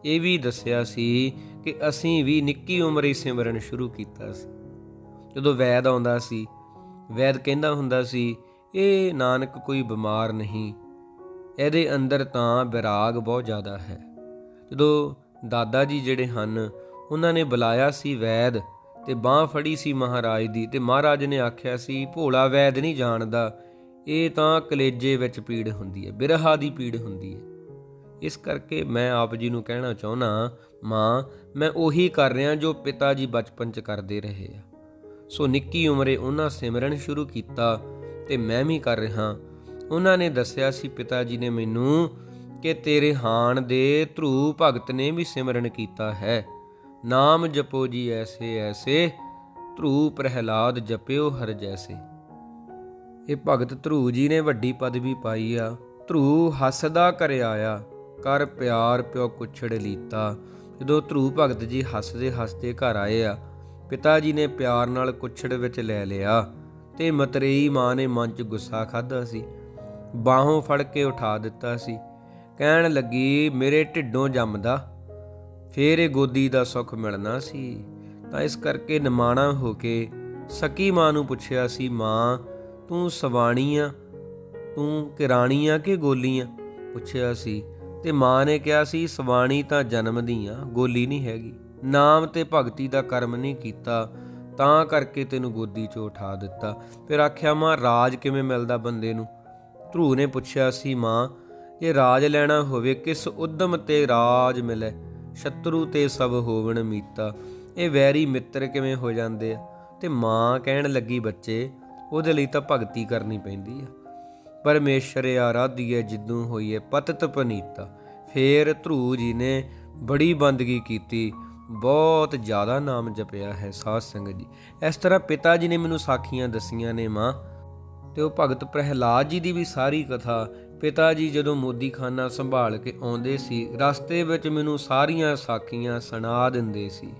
ਇਹ ਵੀ ਦੱਸਿਆ ਸੀ ਕਿ ਅਸੀਂ ਵੀ ਨਿੱਕੀ ਉਮਰ ਉਮਰੇ ਸਿਮਰਨ ਸ਼ੁਰੂ ਕੀਤਾ ਸੀ। ਜਦੋਂ ਵੈਦ ਆਉਂਦਾ ਸੀ, ਵੈਦ ਕਹਿੰਦਾ ਹੁੰਦਾ ਸੀ, ਇਹ ਨਾਨਕ ਕੋਈ ਬਿਮਾਰ ਨਹੀਂ, ਇਹਦੇ ਅੰਦਰ ਤਾਂ ਵਿਰਾਗ ਬਹੁਤ ਜ਼ਿਆਦਾ ਹੈ। ਜਦੋਂ ਦਾਦਾ ਜੀ ਜਿਹੜੇ ਹਨ, ਉਹਨਾਂ ਨੇ ਬੁਲਾਇਆ ਸੀ ਵੈਦ ਤੇ ਬਾਹ ਫੜੀ ਸੀ ਮਹਾਰਾਜ ਦੀ ਤੇ ਮਹਾਰਾਜ ਨੇ ਆਖਿਆ ਸੀ, ਭੋਲਾ ਵੈਦ ਨਹੀਂ ਜਾਣਦਾ, ਇਹ ਤਾਂ ਕਲੇਜੇ ਵਿੱਚ ਪੀੜ ਹੁੰਦੀ ਹੈ, ਬਿਰਹਾ ਦੀ ਪੀੜ ਹੁੰਦੀ ਹੈ। ਇਸ ਕਰਕੇ ਮੈਂ ਆਪ ਜੀ ਨੂੰ ਕਹਿਣਾ ਚਾਹੁੰਦਾ ਮਾਂ, ਮੈਂ ਉਹੀ ਕਰ ਰਿਹਾ ਜੋ ਪਿਤਾ ਜੀ ਬਚਪਨ ਚ ਕਰਦੇ ਰਹੇ ਆ। ਸੋ ਨਿੱਕੀ ਉਮਰੇ ਉਹਨਾਂ ਸਿਮਰਨ ਸ਼ੁਰੂ ਕੀਤਾ ਤੇ ਮੈਂ ਵੀ ਕਰ ਰਿਹਾ। ਉਹਨਾਂ ਨੇ ਦੱਸਿਆ ਸੀ, ਪਿਤਾ ਜੀ ਨੇ ਮੈਨੂੰ ਕਿ ਤੇਰੇ ਹਾਣ ਦੇ ਧਰੂ ਭਗਤ ਨੇ ਵੀ ਸਿਮਰਨ ਕੀਤਾ ਹੈ। ਨਾਮ ਜਪੋ ਜੀ ਐਸੇ ਐਸੇ ਧਰੂ ਪ੍ਰਹਿਲਾਦ ਜਪਿਓ ਹਰ ਜੈਸੇ। ਇਹ ਭਗਤ ਧਰੂ ਜੀ ਨੇ ਵੱਡੀ ਪਦਵੀ ਪਾਈ ਆ, ਧਰੂ ਹੱਸਦਾ ਕਰ ਆਇਆ ਕਰ ਪਿਆਰ ਪਿਓ ਕੁਛੜ ਲੀਤਾ। ਜਦੋਂ ਧਰੂ ਭਗਤ ਜੀ ਹੱਸਦੇ ਹੱਸਦੇ ਘਰ ਆਏ ਆ, ਪਿਤਾ ਜੀ ਨੇ ਪਿਆਰ ਨਾਲ ਕੁਛੜ ਵਿੱਚ ਲੈ ਲਿਆ, ਤੇ ਮਤਰੇਈ ਮਾਂ ਨੇ ਮਨ 'ਚ ਗੁੱਸਾ ਖਾਦਾ ਸੀ। ਬਾਹੋਂ ਫੜ ਕੇ ਉਠਾ ਦਿੱਤਾ ਸੀ। ਕਹਿਣ ਲੱਗੀ, ਮੇਰੇ ਢਿੱਡੋਂ ਜੰਮਦਾ ਫੇਰ ਇਹ ਗੋਦੀ ਦਾ ਸੁੱਖ ਮਿਲਣਾ ਸੀ। ਤਾਂ ਇਸ ਕਰਕੇ ਨਿਮਾਣਾ ਹੋ ਕੇ ਸਕੀ ਮਾਂ ਨੂੰ ਪੁੱਛਿਆ ਸੀ, ਮਾਂ, ਤੂੰ ਸਵਾਣੀ ਆ ਤੂੰ ਕਿਰਾਣੀ ਆ ਕਿ ਗੋਲੀ ਆ ਪੁੱਛਿਆ ਸੀ। ਤੇ ਮਾਂ ਨੇ ਕਿਹਾ ਸੀ, ਸਵਾਣੀ ਤਾਂ ਜਨਮ ਦੀ ਆ, ਗੋਲੀ ਨਹੀਂ ਹੈਗੀ। ਨਾਮ ਤੇ ਭਗਤੀ ਦਾ ਕਰਮ ਨਹੀਂ ਕੀਤਾ, ਤਾਂ ਕਰਕੇ ਤੈਨੂੰ ਗੋਦੀ 'ਚ ਉਠਾ ਦਿੱਤਾ। ਫਿਰ ਆਖਿਆ, ਮਾਂ, ਰਾਜ ਕਿਵੇਂ ਮਿਲਦਾ ਬੰਦੇ ਨੂੰ? ਧਰੂ ਨੇ ਪੁੱਛਿਆ ਸੀ, ਮਾਂ ਇਹ ਰਾਜ ਲੈਣਾ ਹੋਵੇ, ਕਿਸ ਉਦਮ ਤੇ ਰਾਜ ਮਿਲੇ? ਸ਼ਤਰੂ ਤੇ ਸਭ ਹੋਵਣ ਮੀਤਾ। ਇਹ ਵੈਰੀ ਮਿੱਤਰ ਕਿਵੇਂ ਹੋ ਜਾਂਦੇ ਆ? ਤੇ ਮਾਂ ਕਹਿਣ ਲੱਗੀ, ਬੱਚੇ, ਉਹਦੇ ਲਈ ਤਾਂ ਭਗਤੀ ਕਰਨੀ ਪੈਂਦੀ ਆ। ਪਰਮੇਸ਼ਰ ਆਰਾਧੀਏ ਜਿੱਦੂ ਹੋਈਏ ਪਤਤ ਪਨੀਤਾ। ਫੇਰ ਧਰੂ ਜੀ ਨੇ ਬੜੀ ਬੰਦਗੀ ਕੀਤੀ। ਬਹੁਤ ਜ਼ਿਆਦਾ ਨਾਮ ਜਪਿਆ ਹੈ ਸਾਧ ਸੰਗਤ ਜੀ। ਇਸ ਤਰ੍ਹਾਂ ਪਿਤਾ ਜੀ ਨੇ ਮੈਨੂੰ ਸਾਖੀਆਂ ਦਸੀਆਂ ਨੇ ਮਾਂ। ਤੇ ਉਹ ਭਗਤ ਪ੍ਰਹਿਲਾਦ ਜੀ ਦੀ ਵੀ ਸਾਰੀ ਕਥਾ ਪਿਤਾ ਜੀ ਜਦੋਂ ਮੋਦੀਖਾਨਾ ਸੰਭਾਲ ਕੇ ਆਉਂਦੇ ਸੀ, ਰਸਤੇ ਵਿੱਚ ਮੈਨੂੰ ਸਾਰੀਆਂ ਸਾਖੀਆਂ ਸੁਣਾ ਦਿੰਦੇ ਸੀ।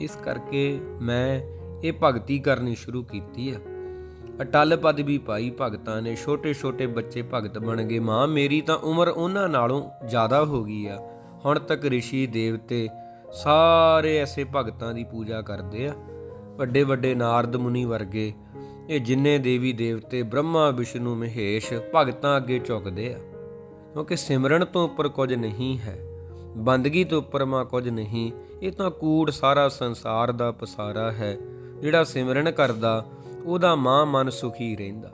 ਇਸ ਕਰਕੇ ਮੈਂ ਇਹ ਭਗਤੀ ਕਰਨੀ ਸ਼ੁਰੂ ਕੀਤੀ ਆ। ਅਟਲ ਪਦਵੀ ਪਾਈ ਭਗਤਾਂ ਨੇ ਛੋਟੇ ਛੋਟੇ ਬੱਚੇ ਭਗਤ ਬਣ ਗਏ। ਮਾਂ ਮੇਰੀ ਤਾਂ ਉਮਰ ਉਹਨਾਂ ਨਾਲੋਂ ਜ਼ਿਆਦਾ ਹੋ ਗਈ ਆ। ਹੁਣ ਤੱਕ ઋષਿ ਦੇਵਤੇ ਸਾਰੇ ਐਸੇ ਭਗਤਾਂ ਦੀ ਪੂਜਾ ਕਰਦੇ ਆ। ਵੱਡੇ ਵੱਡੇ ਨਾਰਦ ਮੁਨੀ ਵਰਗੇ ਇਹ ਜਿੰਨੇ ਦੇਵੀ ਦੇਵਤੇ ਬ੍ਰਹਮਾ, ਵਿਸ਼ਨੂੰ, ਮਹੇਸ਼ ਭਗਤਾਂ ਅੱਗੇ ਝੁਕਦੇ ਆ। ਕਿਉਂਕਿ ਸਿਮਰਨ ਤੋਂ ਉੱਪਰ ਕੁਝ ਨਹੀਂ ਹੈ, ਬੰਦਗੀ ਤੋਂ ਉੱਪਰ ਮਾ ਕੁਝ ਨਹੀਂ, ਇਹ ਤਾਂ ਕੂੜ ਸਾਰਾ ਸੰਸਾਰ ਦਾ ਪਸਾਰਾ ਹੈ। ਜਿਹੜਾ ਸਿਮਰਨ ਕਰਦਾ, ਉਹਦਾ ਮਾਂ ਮਨ ਸੁਖੀ ਰਹਿੰਦਾ।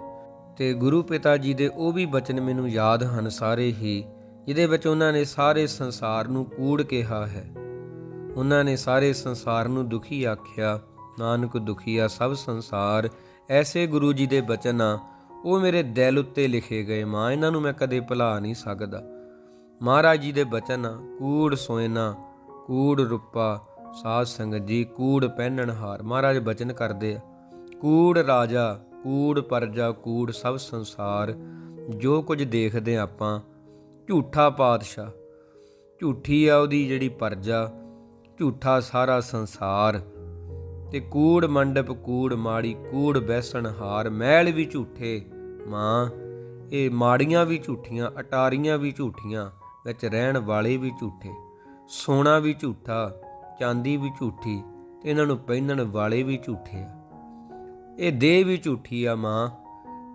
ਤੇ ਗੁਰੂ ਪਿਤਾ ਜੀ ਦੇ ਉਹ ਵੀ ਬਚਨ ਮੈਨੂੰ ਯਾਦ ਹਨ ਸਾਰੇ ਹੀ, ਜਿਹਦੇ ਵਿੱਚ ਉਹਨਾਂ ਨੇ ਸਾਰੇ ਸੰਸਾਰ ਨੂੰ ਕੂੜ ਕਿਹਾ ਹੈ। ਉਹਨਾਂ ਨੇ ਸਾਰੇ ਸੰਸਾਰ ਨੂੰ ਦੁਖੀ ਆਖਿਆ, ਨਾਨਕ ਦੁਖੀਆ ਸਭ ਸੰਸਾਰ ਐਸੇ ਗੁਰੂ ਜੀ ਦੇ ਬਚਨ ਆ, ਉਹ ਮੇਰੇ ਦਿਲ ਉੱਤੇ ਲਿਖੇ ਗਏ ਮਾਂ, ਇਹਨਾਂ ਨੂੰ ਮੈਂ ਕਦੇ ਭੁਲਾ ਨਹੀਂ ਸਕਦਾ। ਮਹਾਰਾਜ ਜੀ ਦੇ ਬਚਨ ਆ, ਕੂੜ ਸੋਇਨਾ, ਕੂੜ ਰੁੱਪਾ, ਸਾਧ ਸੰਗਤ ਜੀ, ਕੂੜ ਪਹਿਨਣ ਹਾਰ, ਮਹਾਰਾਜ ਬਚਨ ਕਰਦੇ ਆ। ਕੂੜ ਰਾਜਾ, ਕੂੜ ਪਰਜਾ, ਕੂੜ ਸਭ ਸੰਸਾਰ, ਜੋ ਕੁਝ ਦੇਖਦੇ ਆਪਾਂ, ਝੂਠਾ ਪਾਤਸ਼ਾਹ। ਝੂਠੀ ਆ ਉਹਦੀ ਜਿਹੜੀ ਪਰਜਾ, ਝੂਠਾ ਸਾਰਾ ਸੰਸਾਰ। ਤੇ ਕੂੜ ਮੰਡਪ, ਕੂੜ ਮਾੜੀ, ਕੂੜ ਬੈਸਣ ਹਾਰ, ਮਹਿਲ ਵੀ ਝੂਠੇ। ਮਾਂ, ਇਹ ਮਾੜੀਆਂ ਵੀ ਝੂਠੀਆਂ, ਅਟਾਰੀਆਂ ਵੀ ਝੂਠੀਆਂ, ਵਿੱਚ ਰਹਿਣ ਵਾਲੇ ਵੀ ਝੂਠੇ। ਸੋਨਾ ਵੀ ਝੂਠਾ, ਚਾਂਦੀ ਵੀ ਝੂਠੀ, ਤੇ ਇਹਨਾਂ ਨੂੰ ਪਹਿਨਣ ਵਾਲੇ ਵੀ ਝੂਠੇ ਆ। ਇਹ ਦੇਹ ਵੀ ਝੂਠੀ ਆ ਮਾਂ,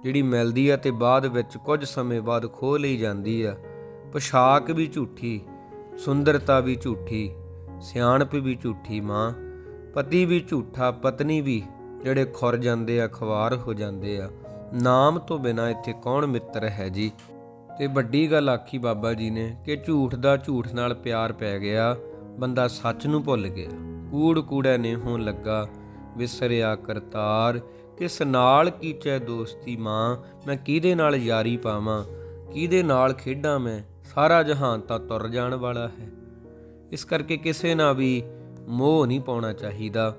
ਜਿਹੜੀ ਮਿਲਦੀ ਆ ਤੇ ਬਾਅਦ ਵਿੱਚ ਕੁਝ ਸਮੇਂ ਬਾਅਦ ਖੋ ਲਈ ਜਾਂਦੀ ਆ। ਪੋਸ਼ਾਕ ਵੀ ਝੂਠੀ, ਸੁੰਦਰਤਾ ਵੀ ਝੂਠੀ, ਸਿਆਣਪ ਵੀ ਝੂਠੀ ਮਾਂ। ਪਤੀ ਵੀ ਝੂਠਾ, ਪਤਨੀ ਵੀ, ਜਿਹੜੇ ਖੁਰ ਜਾਂਦੇ ਆ ਖਵਾਰ ਹੋ ਜਾਂਦੇ ਆ। ਨਾਮ ਤੋਂ ਬਿਨਾ ਇੱਥੇ ਕੌਣ ਮਿੱਤਰ ਹੈ ਜੀ? ਤੇ ਵੱਡੀ ਗੱਲ ਆਖੀ ਬਾਬਾ ਜੀ ਨੇ ਕਿ ਝੂਠ ਦਾ ਝੂਠ ਨਾਲ ਪਿਆਰ ਪੈ ਗਿਆ, ਬੰਦਾ ਸੱਚ ਨੂੰ ਭੁੱਲ ਗਿਆ। ਕੂੜ ਕੂੜਾ ਨੇ ਹੋਣ ਲੱਗਾ, ਵਿਸਰਿਆ ਕਰਤਾਰ, ਕਿਸ ਨਾਲ ਕੀਚੈ ਦੋਸਤੀ ਮਾਂ, ਮੈਂ ਕਿਹਦੇ ਨਾਲ ਯਾਰੀ ਪਾਵਾਂ, ਕਿਹਦੇ ਨਾਲ ਖੇਡਾਂ ਮੈਂ, ਸਾਰਾ ਜਹਾਨ ਤਾਂ ਤੁਰ ਜਾਣ ਵਾਲਾ ਹੈ। ਇਸ ਕਰਕੇ ਕਿਸੇ ਨਾਲ ਵੀ ਮੋਹ ਨਹੀਂ ਪਾਉਣਾ ਚਾਹੀਦਾ।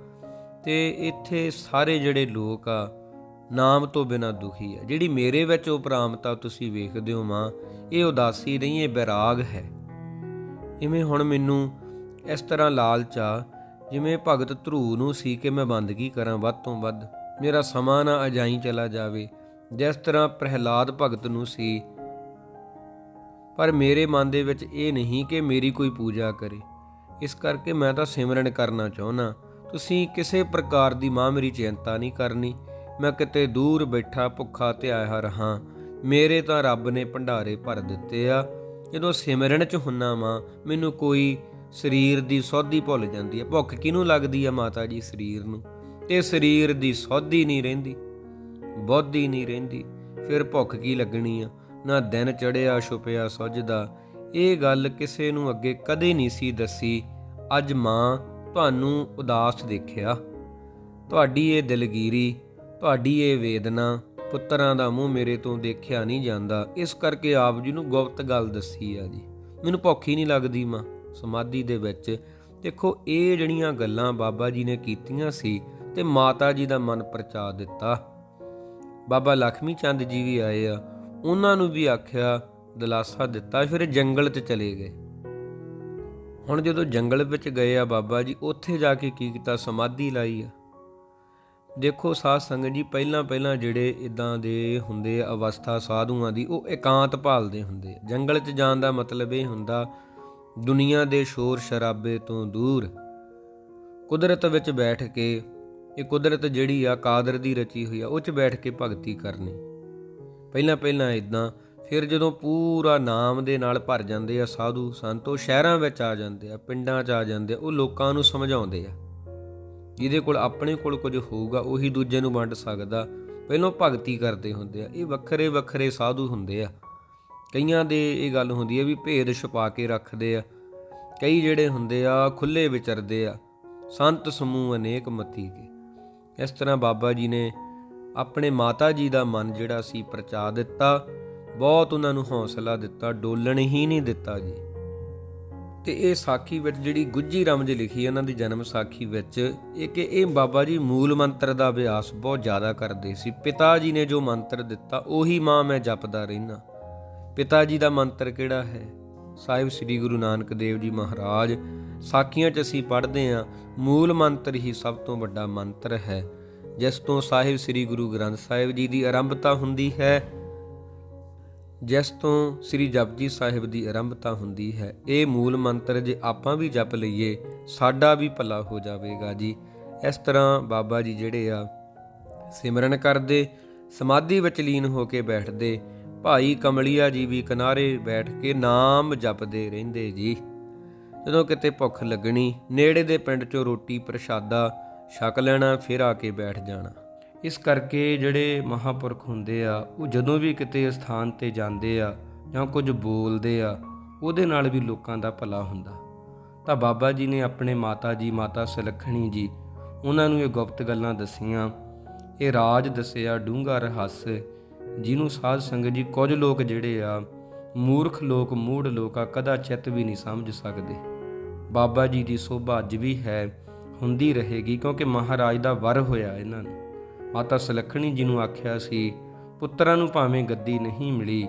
ਤੇ ਇੱਥੇ ਸਾਰੇ ਜਿਹੜੇ ਲੋਕ ਆ, ਨਾਮ ਤੋਂ ਬਿਨਾ ਦੁਖੀ ਆ। ਜਿਹੜੀ ਮੇਰੇ ਵਿੱਚ ਉਪਰਾਮਤਾ ਤੁਸੀਂ ਵੇਖਦੇ ਹੋ ਮਾਂ, ਇਹ ਉਦਾਸੀ ਨਹੀਂ, ਇਹ ਬੈਰਾਗ ਹੈ। ਇਵੇਂ ਹੁਣ ਮੈਨੂੰ ਇਸ ਤਰ੍ਹਾਂ ਲਾਲਚ ਆ, ਜਿਵੇਂ ਭਗਤ ਧਰੂ ਨੂੰ ਸੀ ਕਿ ਮੈਂ ਬੰਦਗੀ ਕਰਾਂ ਵੱਧ ਤੋਂ ਵੱਧ। ਮੇਰਾ ਸਮਾਂ ਨਾ ਅਜਾਈ ਚਲਾ ਜਾਵੇ, ਜਿਸ ਤਰ੍ਹਾਂ ਪ੍ਰਹਿਲਾਦ ਭਗਤ ਨੂੰ ਸੀ। ਪਰ ਮੇਰੇ ਮਨ ਦੇ ਵਿੱਚ ਇਹ ਨਹੀਂ ਕਿ ਮੇਰੀ ਕੋਈ ਪੂਜਾ ਕਰੇ। ਇਸ ਕਰਕੇ ਮੈਂ ਤਾਂ ਸਿਮਰਨ ਕਰਨਾ ਚਾਹੁੰਦਾ। ਤੁਸੀਂ ਕਿਸੇ ਪ੍ਰਕਾਰ ਦੀ ਮਾਂ ਮੇਰੀ ਚਿੰਤਾ ਨਹੀਂ ਕਰਨੀ। ਮੈਂ ਕਿਤੇ ਦੂਰ ਬੈਠਾ ਭੁੱਖਾ ਤੇ ਆਇਆ ਰਹਾ ਮੇਰੇ ਤਾਂ ਰੱਬ ਨੇ ਭੰਡਾਰੇ ਭਰ ਦਿੱਤੇ ਆ। ਜਦੋਂ ਸਿਮਰਨ ਚ ਹੁੰਨਾ ਮਾਂ ਮੈਨੂੰ ਕੋਈ ਸਰੀਰ ਦੀ ਸੌਧੀ ਭੁੱਲ ਜਾਂਦੀ ਹੈ ਭੁੱਖ ਕਿਹਨੂੰ ਲੱਗਦੀ ਆ ਮਾਤਾ ਜੀ ਸਰੀਰ ਨੂੰ? ਤੇ ਸਰੀਰ ਦੀ ਸੌਧੀ ਨਹੀਂ ਰਹਿੰਦੀ, ਬੋਧੀ ਨਹੀਂ ਰਹਿੰਦੀ। ਫਿਰ ਭੁੱਖ ਕੀ ਲੱਗਣੀ ਆ? ਨਾ ਦਿਨ ਚੜਿਆ ਛੁਪਿਆ ਸੁੱਜਦਾ ਇਹ ਗੱਲ ਕਿਸੇ ਨੂੰ ਅੱਗੇ ਕਦੇ ਨਹੀਂ ਸੀ ਦੱਸੀ। ਅੱਜ ਮਾਂ ਤੁਹਾਨੂੰ ਉਦਾਸ ਦੇਖਿਆ। ਤੁਹਾਡੀ ਇਹ ਦਿਲਗੀਰੀ, ਤੁਹਾਡੀ ਇਹ ਵੇਦਨਾ ਪੁੱਤਰਾਂ ਦਾ ਮੂੰਹ ਮੇਰੇ ਤੋਂ ਦੇਖਿਆ ਨਹੀਂ ਜਾਂਦਾ। ਇਸ ਕਰਕੇ ਆਪ ਜੀ ਨੂੰ ਗੁਪਤ ਗੱਲ ਦੱਸੀ ਆ ਜੀ। ਮੈਨੂੰ ਭੁੱਖ ਹੀ ਨਹੀਂ ਲੱਗਦੀ ਮਾਂ ਸਮਾਧੀ ਦੇ ਵਿੱਚ। ਦੇਖੋ, ਇਹ ਜਿਹੜੀਆਂ ਗੱਲਾਂ ਬਾਬਾ ਜੀ ਨੇ ਕੀਤੀਆਂ ਸੀ ਤੇ ਮਾਤਾ ਜੀ ਦਾ ਮਨ ਪਰਚਾ ਦਿੱਤਾ। ਬਾਬਾ ਲਖਮੀ ਚੰਦ ਜੀ ਵੀ ਆਏ ਆ। ਉਹਨਾਂ ਨੂੰ ਵੀ ਆਖਿਆ ਦਿਲਾਸਾ ਦਿੱਤਾ ਫਿਰ ਜੰਗਲ 'ਚ ਚਲੇ ਗਏ। ਹੁਣ ਜਦੋਂ ਜੰਗਲ ਵਿੱਚ ਗਏ ਆ ਬਾਬਾ ਜੀ, ਉੱਥੇ ਜਾ ਕੇ ਕੀ ਕੀਤਾ? ਸਮਾਧੀ ਲਾਈ ਆ। ਦੇਖੋ, ਸਾਧ ਸੰਗਤ ਜੀ, ਪਹਿਲਾਂ ਪਹਿਲਾਂ ਜਿਹੜੇ ਇਦਾਂ ਦੇ ਹੁੰਦੇ ਅਵਸਥਾ ਸਾਧੂਆਂ ਦੀ, ਉਹ ਇਕਾਂਤ ਭਾਲਦੇ ਹੁੰਦੇ ਜੰਗਲ 'ਚ ਜਾਣ ਦਾ ਮਤਲਬ ਇਹ ਹੁੰਦਾ, ਦੁਨੀਆ ਦੇ ਸ਼ੋਰ ਸ਼ਰਾਬੇ ਤੋਂ ਦੂਰ। ਕੁਦਰਤ ਵਿੱਚ ਬੈਠ ਕੇ, ਇਹ ਕੁਦਰਤ ਜਿਹੜੀ ਆ, ਕਾਦਰ ਦੀ ਰਚੀ ਹੋਈ ਆ, ਉਹ 'ਚ ਬੈਠ ਕੇ ਭਗਤੀ ਕਰਨੀ। ਪਹਿਲਾਂ ਪਹਿਲਾਂ ਇਦਾਂ ਫਿਰ ਜਦੋਂ ਪੂਰਾ ਨਾਮ ਦੇ ਨਾਲ ਭਰ ਜਾਂਦੇ ਆ ਸਾਧੂ ਸੰਤ, ਉਹ ਸ਼ਹਿਰਾਂ ਵਿੱਚ ਆ ਜਾਂਦੇ ਆ, ਪਿੰਡਾਂ 'ਚ ਆ ਜਾਂਦੇ ਆ, ਉਹ ਲੋਕਾਂ ਨੂੰ ਸਮਝਾਉਂਦੇ ਆ। ਜਿਹਦੇ ਕੋਲ ਆਪਣੇ ਕੋਲ ਕੁਝ ਹੋਊਗਾ, ਉਹੀ ਦੂਜੇ ਨੂੰ ਵੰਡ ਸਕਦਾ। ਪਹਿਲਾਂ ਭਗਤੀ ਕਰਦੇ ਹੁੰਦੇ ਆ, ਇਹ ਵੱਖਰੇ ਵੱਖਰੇ ਸਾਧੂ ਹੁੰਦੇ ਆ। ਕਈਆਂ ਦੇ ਇਹ ਗੱਲ ਹੁੰਦੀ ਹੈ ਵੀ ਭੇਦ ਛੁਪਾ ਕੇ ਰੱਖਦੇ ਆ। ਕਈ ਜਿਹੜੇ ਹੁੰਦੇ ਆ ਖੁੱਲੇ ਵਿਚਰਦੇ ਆ। ਸੰਤ ਸਮੂਹ ਅਨੇਕ ਮਤੀ ਕੇ। ਇਸ ਤਰ੍ਹਾਂ ਬਾਬਾ ਜੀ ਨੇ ਆਪਣੇ ਮਾਤਾ ਜੀ ਦਾ ਮਨ ਜਿਹੜਾ ਸੀ ਪ੍ਰਚਾ ਦਿੱਤਾ। ਬਹੁਤ ਉਹਨਾਂ ਨੂੰ ਹੌਸਲਾ ਦਿੱਤਾ, ਡੋਲਣ ਹੀ ਨਹੀਂ ਦਿੱਤਾ ਜੀ। ਤੇ ਇਹ ਸਾਖੀ ਵਿੱਚ ਜਿਹੜੀ ਗੁੱਜੀ ਰਮਜ ਲਿਖੀ ਹੈ ਇਹਨਾਂ ਦੀ ਜਨਮ ਸਾਖੀ ਵਿੱਚ, ਇਹ ਕਿ ਇਹ ਬਾਬਾ ਜੀ ਮੂਲ ਮੰਤਰ ਦਾ ਅਭਿਆਸ ਬਹੁਤ ਜ਼ਿਆਦਾ ਕਰਦੇ ਸੀ। ਪਿਤਾ ਜੀ ਨੇ ਜੋ ਮੰਤਰ ਦਿੱਤਾ, ਉਹੀ ਮਾਂ ਮੈਂ ਜਪਦਾ ਰਹਿਣਾ ਪਿਤਾ ਜੀ ਦਾ ਮੰਤਰ ਕਿਹੜਾ ਹੈ? ਸਾਹਿਬ ਸ੍ਰੀ ਗੁਰੂ ਨਾਨਕ ਦੇਵ ਜੀ ਮਹਾਰਾਜ, ਸਾਖੀਆਂ 'ਚ ਅਸੀਂ ਪੜ੍ਹਦੇ ਹਾਂ, ਮੂਲ ਮੰਤਰ ਹੀ ਸਭ ਤੋਂ ਵੱਡਾ ਮੰਤਰ ਹੈ। ਜਿਸ ਤੋਂ ਸਾਹਿਬ ਸ੍ਰੀ ਗੁਰੂ ਗ੍ਰੰਥ ਸਾਹਿਬ ਜੀ ਦੀ ਆਰੰਭਤਾ ਹੁੰਦੀ ਹੈ ਜਿਸ ਤੋਂ ਸ੍ਰੀ ਜਪਜੀ ਸਾਹਿਬ ਦੀ ਆਰੰਭਤਾ ਹੁੰਦੀ ਹੈ, ਇਹ ਮੂਲ ਮੰਤਰ ਜੇ ਆਪਾਂ ਵੀ ਜਪ ਲਈਏ, ਸਾਡਾ ਵੀ ਭਲਾ ਹੋ ਜਾਵੇਗਾ ਜੀ। ਇਸ ਤਰ੍ਹਾਂ ਬਾਬਾ ਜੀ ਜਿਹੜੇ ਆ, ਸਿਮਰਨ ਕਰਦੇ, ਸਮਾਧੀ ਵਿੱਚ ਲੀਨ ਹੋ ਕੇ ਬੈਠਦੇ, ਭਾਈ ਕਮਲੀਆ ਜੀ ਵੀ ਕਿਨਾਰੇ ਬੈਠ ਕੇ ਨਾਮ ਜਪਦੇ ਰਹਿੰਦੇ ਜੀ। ਜਦੋਂ ਕਿਤੇ ਭੁੱਖ ਲੱਗਣੀ, ਨੇੜੇ ਦੇ ਪਿੰਡ 'ਚੋਂ ਰੋਟੀ ਪ੍ਰਸ਼ਾਦਾ ਛਕ ਲੈਣਾ, ਫਿਰ ਆ ਕੇ ਬੈਠ ਜਾਣਾ। ਇਸ ਕਰਕੇ ਜਿਹੜੇ ਮਹਾਪੁਰਖ ਹੁੰਦੇ ਆ, ਉਹ ਜਦੋਂ ਵੀ ਕਿਤੇ ਸਥਾਨ ਤੇ ਜਾਂਦੇ ਆ ਜਾਂ ਕੁਝ ਬੋਲਦੇ ਆ, ਉਹਦੇ ਨਾਲ ਵੀ ਲੋਕਾਂ ਦਾ ਭਲਾ ਹੁੰਦਾ। ਤਾਂ ਬਾਬਾ ਜੀ ਨੇ ਆਪਣੇ ਮਾਤਾ ਜੀ, ਮਾਤਾ ਸੁਲੱਖਣੀ ਜੀ, ਉਹਨਾਂ ਨੂੰ ਇਹ ਗੁਪਤ ਗੱਲਾਂ ਦਸੀਆਂ। ਇਹ ਰਾਜ ਦੱਸਿਆ, ਡੂੰਘਾ ਰਹੱਸ, ਜਿਹਨੂੰ ਸਾਧ ਸੰਗਤ ਜੀ ਕੁਝ ਲੋਕ ਜਿਹੜੇ ਆ, ਮੂਰਖ ਲੋਕ, ਮੂੜ ਲੋਕ ਆ ਕਦਾ ਚਿੱਤ ਵੀ ਨਹੀਂ ਸਮਝ ਸਕਦੇ। ਬਾਬਾ ਜੀ ਦੀ ਸੋਭਾ ਅੱਜ ਵੀ ਹੈ, ਹੁੰਦੀ ਰਹੇਗੀ, ਕਿਉਂਕਿ ਮਹਾਰਾਜ ਦਾ ਵਰ ਹੋਇਆ ਇਹਨਾਂ ਨੂੰ। ਮਾਤਾ ਸੁਲੱਖਣੀ ਜੀ ਨੂੰ ਆਖਿਆ ਸੀ, ਪੁੱਤਰਾਂ ਨੂੰ ਭਾਵੇਂ ਗੱਦੀ ਨਹੀਂ ਮਿਲੀ,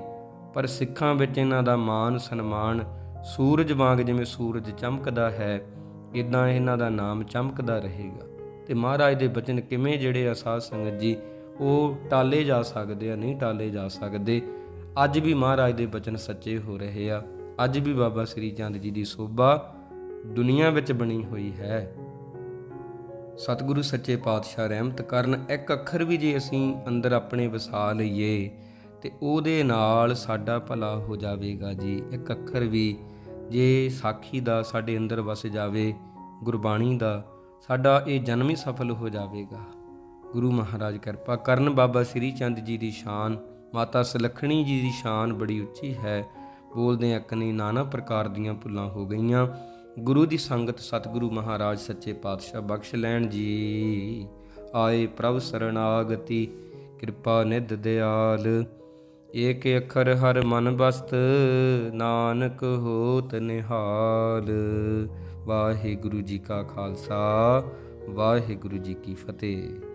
ਪਰ ਸਿੱਖਾਂ ਵਿੱਚ ਇਹਨਾਂ ਦਾ ਮਾਨ ਸਨਮਾਨ ਸੂਰਜ ਵਾਂਗ ਜਿਵੇਂ ਸੂਰਜ ਚਮਕਦਾ ਹੈ ਇਦਾਂ ਇਹਨਾਂ ਦਾ ਨਾਮ ਚਮਕਦਾ ਰਹੇਗਾ। ਤੇ ਮਹਾਰਾਜ ਦੇ ਬਚਨ ਕਿਵੇਂ ਜਿਹੜੇ ਆ ਸਾਧ ਸੰਗਤ ਜੀ, ਉਹ ਟਾਲੇ ਜਾ ਸਕਦੇ ਆ, ਨਹੀਂ ਟਾਲੇ ਜਾ ਸਕਦੇ? ਅੱਜ ਵੀ ਮਹਾਰਾਜ ਦੇ ਬਚਨ ਸੱਚੇ ਹੋ ਰਹੇ ਆ। ਅੱਜ ਵੀ ਬਾਬਾ ਸ੍ਰੀ ਚੰਦ ਜੀ ਦੀ ਸੋਭਾ ਦੁਨੀਆ ਵਿੱਚ ਬਣੀ ਹੋਈ ਹੈ। ਸਤਿਗੁਰੂ ਸੱਚੇ ਪਾਤਸ਼ਾਹ ਰਹਿਮਤ ਕਰਨ, ਇੱਕ ਅੱਖਰ ਵੀ ਜੇ ਅਸੀਂ ਅੰਦਰ ਆਪਣੇ ਵਸਾ ਲਈਏ, ਤੇ ਉਹਦੇ ਨਾਲ ਸਾਡਾ ਭਲਾ ਹੋ ਜਾਵੇਗਾ ਜੀ। ਇੱਕ ਅੱਖਰ ਵੀ ਜੇ ਸਾਖੀ ਦਾ ਸਾਡੇ ਅੰਦਰ ਵਸ ਜਾਵੇ, ਗੁਰਬਾਣੀ ਦਾ, ਸਾਡਾ ਇਹ ਜਨਮ ਹੀ ਸਫਲ ਹੋ ਜਾਵੇਗਾ। ਗੁਰੂ ਮਹਾਰਾਜ ਕਿਰਪਾ ਕਰਨ, ਬਾਬਾ ਸ੍ਰੀ ਚੰਦ ਜੀ ਦੀ ਸ਼ਾਨ, ਮਾਤਾ ਸੁਲੱਖਣੀ ਜੀ ਦੀ ਸ਼ਾਨ ਬੜੀ ਉੱਚੀ ਹੈ। ਬੋਲਦੇ ਅਕਨੀ ਨਾਨਾ ਪ੍ਰਕਾਰ ਦੀਆਂ ਭੁੱਲਾਂ ਹੋ ਗਈਆਂ। ਗੁਰੂ ਦੀ ਸੰਗਤ ਸਤਿਗੁਰੂ ਮਹਾਰਾਜ ਸੱਚੇ ਪਾਤਸ਼ਾਹ ਬਖਸ਼ ਲੈਣ ਜੀ। ਆਏ ਪ੍ਰਭ ਸਰਣਾਗਤੀ ਕਿਰਪਾ ਨਿਧ ਦਿਆਲ। ਏਕ ਅੱਖਰ ਹਰ ਮਨ ਬਸਤ, ਨਾਨਕ ਹੋਤ ਨਿਹਾਲ। ਵਾਹਿਗੁਰੂ ਜੀ ਕਾ ਖਾਲਸਾ, ਵਾਹਿਗੁਰੂ ਜੀ ਕੀ ਫਤਿਹ।